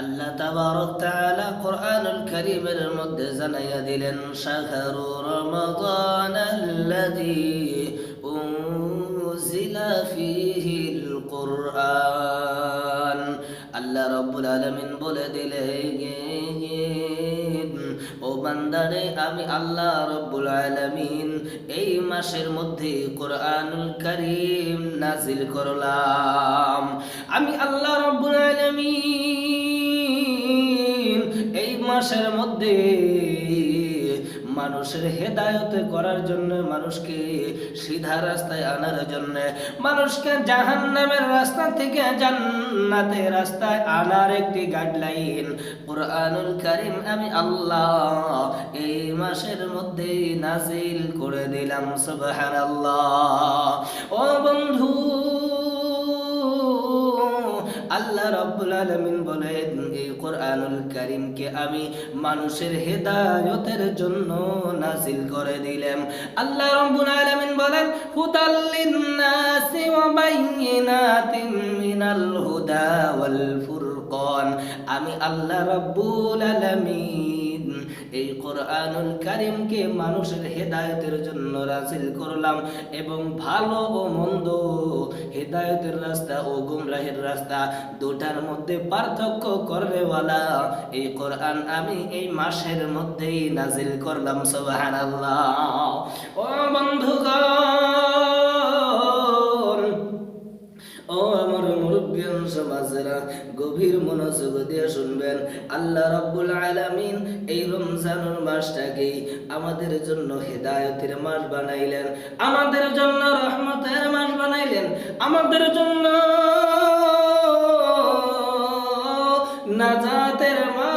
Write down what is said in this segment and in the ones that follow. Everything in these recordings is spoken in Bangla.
আল্লাহ তাবারক তাআলা কোরআনুল কারীমের মধ্যে জানাইয়া দিলেন, শাহরু রমাদান আল্লাযী উনজিলা ফীহিল কুরআন। আল্লাহ রাব্বুল আলামিন বলে দিলেন, ও বান্দারে, আমি আল্লাহ রব্বুল আলামিন এই মাসের মধ্যে কোরআনুল কারীম নাজিল করলাম। মাসের মধ্যে। মানুষের হেদায়ত করার জন্য মানুষকে সিধা রাস্তায় আনার জন্য মানুষকে জাহান্নামের রাস্তা থেকে জান্নাতের রাস্তায় আনার একটি গাইডলাইন কোরআনুল কারীম আমি আল্লাহ এই মাসের মধ্যে নাজিল করে দিলাম, সুবহানাল্লাহ। ও বন্ধু, আল্লাহ রাব্বুল আলামিন কোরআনুল করিমকে আমি মানুষের হেদায়তের জন্য নাসিল করে দিলাম। আল্লাহ রব্বুল আলামিন বলেন হুদাল্লিন নাসি ওয়া বাইয়িনাতিন মিনাল হুদা ওয়াল ফুরকান। আমি আল্লাহ রাব্বুল আলামিন এই কোরআনুল কারীমকে মানুষের হেদায়তের জন্য নাযিল করলাম এবং ভালো ও মন্দ হেদায়তের রাস্তা ও গুমরাহের রাস্তা দুটার মধ্যে পার্থক্য করবেওয়ালা এই কোরআন আমি এই মাসের মধ্যেই নাজিল করলাম, সুবহানাল্লাহ। ও বন্ধুগণ! সমাজেরা গভীর মনোযোগ দিয়ে শুনবেন। আল্লাহ রব্বুল আলামিন এই রমজানুর মাসটাকে আমাদের জন্য হেদায়তের মাস বানাইলেন। আমাদের জন্য রহমতের মাস বানাইলেন। আমাদের জন্য নাজাতের মাস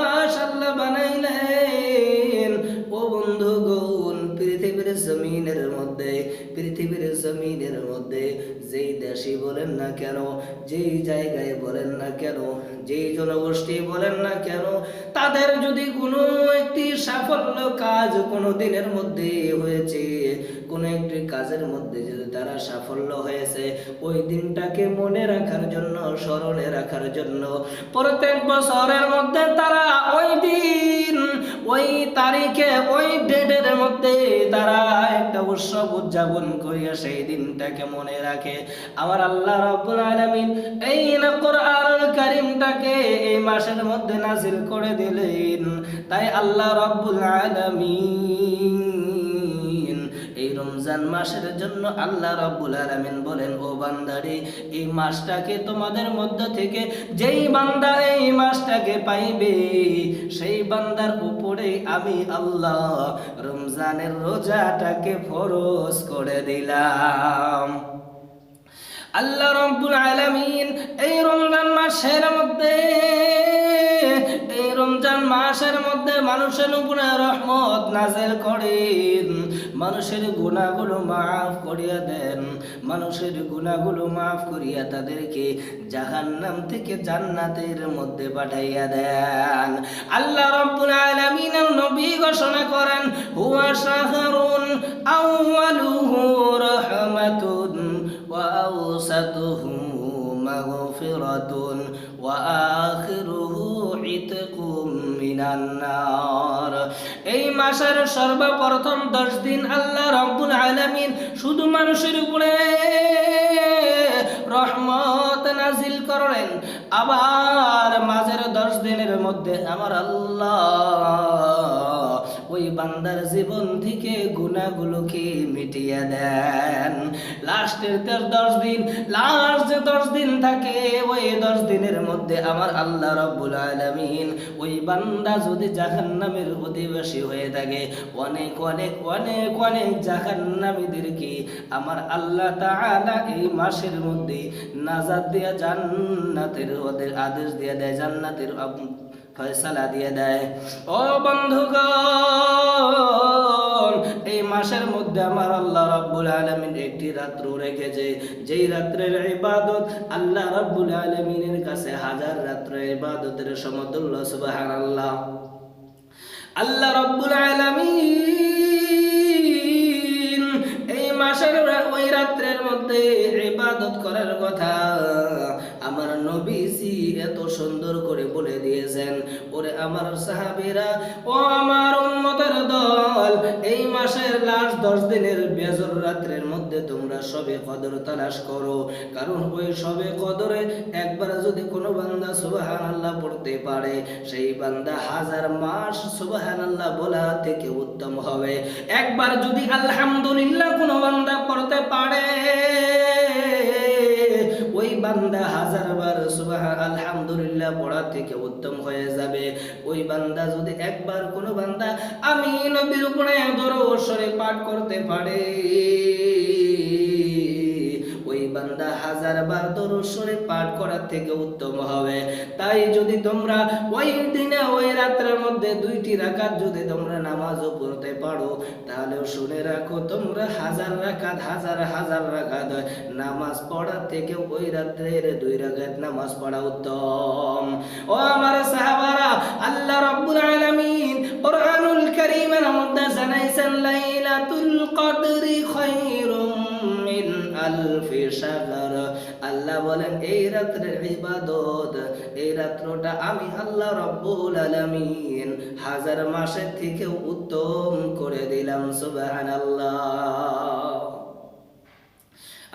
বলেন না কেন? যেই জায়গায় বলেন না কেন? যেই জনগোষ্ঠী বলেন না কেন? তাদের যদি কোনো একটি সাফল্য কাজ কোনো দিনের মধ্যে হয়েছে, কোনো একটি কাজের মধ্যে যদি তারা সাফল্য হয়েছে, ওই দিনটাকে মনে রাখার জন্য, স্মরণে রাখার জন্য প্রত্যেক বছরের মধ্যে তারা ওই দিন, ওই তারিখে, ওই ডেটের মধ্যে তারা একটা উৎসব উদযাপন করিয়া সেই দিনটাকে মনে রাখে। আমার আল্লাহ রব্বুল আলামিন এই না কোরআনুল কারিমটাকে এই মাসের মধ্যে নাজিল করে দিলেন। তাই আল্লাহ রব্বুল আলামিন রমজান মাসের জন্য আল্লাহ রাব্বুল আলামিন বলেন, ও বান্দারে, এই মাসটাকে তোমাদের মধ্য থেকে যেই বান্দা এই মাসটাকে পাইবে, সেই বান্দার উপরে আমি আল্লাহ রমজানের রোজাটাকে ফরজ করে দিলাম। আল্লাহ রব্বুল আলামিন এই রমজান মাসের মধ্যে রমজান মাসের মধ্যে মানুষের উপরে রহমত নাজেল করেন। মানুষের গুণাগুলো মাফ করিয়া দেন। মানুষের গুণাগুলো মাফ করিয়া তাদেরকে জাহান্নাম থেকে জান্নাতের মধ্যে পাঠাইয়া দেন। আল্লাহ রব্বুল নবী ঘোষণা করেন, হুয়া শাহরুন আউয়ালুহু ওয়া মাসের সর্বপ্রথম দশ দিন আল্লাহ রব্বুল আলমিন শুধু মানুষের উপরে রহমত নাজিল করেন আবার মাঝের দশ দিনের মধ্যে আমার আল্লাহ ওই বান্দার জীবন থেকে গুণাগুলোকে মিটিয়ে দেন। লাস্টের দশ দিন, লাস্ট যে দশ দিন থাকে, ওই দশ দিনের মধ্যে আমার আল্লাহ রব্বুল আলমিন ওই বান্দা যদি জাহান্নামের অধিবাসী হয়ে থাকে, অনেক অনেক অনেক অনেক জাহান্নামীদেরকে আমার আল্লাহ তাআলা এই মাসের মধ্যে নাজাদ দিয়া জান্নাতের ওদের আদেশ দিয়ে দেয়, জান্নাতের ফয়সালা দিয়ে দেয়। ও বন্ধুগণ, এই মাসের মধ্যে আমার আল্লাহ রাব্বুল আলামিন একটি রাত্র রেখেছে। যেই রাত্রের ইবাদত আল্লাহ রাব্বুল আলামিনের কাছে হাজার রাত্রের ইবাদতের সমতুল্য, সুবহানাল্লাহ। আল্লাহ রাব্বুল আলামিন এই মাসের ওই রাত্রের মধ্যে ইবাদত করার কথা নবীজি এত সুন্দর করে বলে দিয়েছেন। ওরে আমার সাহাবীরা, ও আমার উম্মতের দল, এই মাসের লাস্ট দশ দিনের বেজর রাত্রের মধ্যে তোমরা সবে কদর তালাশ করো। কারণ ওই সবে কদরে একবার যদি কোনো বান্দা সুবাহান আল্লাহ পড়তে পারে, সেই বান্দা হাজার মাস সুবাহান আল্লাহ বলা থেকে উত্তম হবে। একবার যদি আলহামদুলিল্লাহ কোনো বান্দা পড়তে পারে বান্দা হাজার বার সুবাহ আলহামদুলিল্লাহ পড়া থেকে উত্তম হয়ে যাবে। ওই বান্দা যদি একবার কোনো বান্দা আমি নবীর উপরে দরসরে পাঠ করতে পারে। বান্দা হাজার বার দরসরে পাঠ করার থেকে উত্তম হবে। তাই যদি তোমরা ওই দিনে, ওই রাত্রের মধ্যে দুইটি রাকাত যদি তোমরা নামাজও পড়তে পারো, তাহলে শুনে রাখো, তোমরা হাজার রাকাত, হাজার হাজার রাকাত নামাজ পড়ার থেকে ওই রাত্রের দুই রাকাত নামাজ পড়া উত্তম। ও আমার সাহাবারা, আল্লাহ রাব্বুল আলামিন কোরআনুল মধ্যে জানাইছেন, লাইলাতুল কদরি খায়রুম মিন আলফি শাহর। আল্লাহ বলেন, এই রাত্রের ইবাদত, এই রাত্রটা আমি আল্লাহ রব্বুল আলামিন হাজার মাসের থেকে উত্তম করে দিলাম, সুবহানাল্লাহ।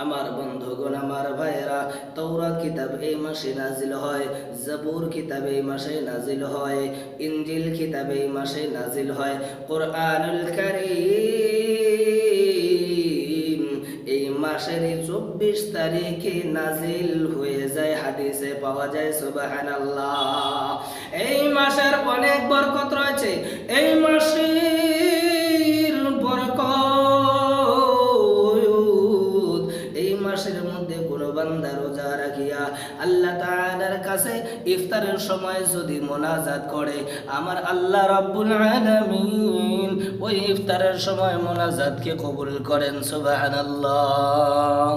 আমার বন্ধুগণ, আমার ভাইয়েরা তৌরা কিতাব এই মাসে নাজিল হয়, জাবুর কিতাব এই মাসে নাজিল হয়, ইনজিল কিতাব এই মাসে নাজিল হয়, কোরআনুল কারীম এই মাসের চব্বিশ তারিখে নাজিল হয়ে যায়, হাদিসে পাওয়া যায়, সুবহানাল্লাহ। এই মাসের অনেক বরকত রয়েছে, এই মাসের আল্লাহ তাআলার কাছে ইফতারের সময় যদি মোনাজাত করে, আমার আল্লাহ রব্বুল আলমিন ওই ইফতারের সময় মোনাজাতকে কবুল করেন, সুবহানাল্লাহ।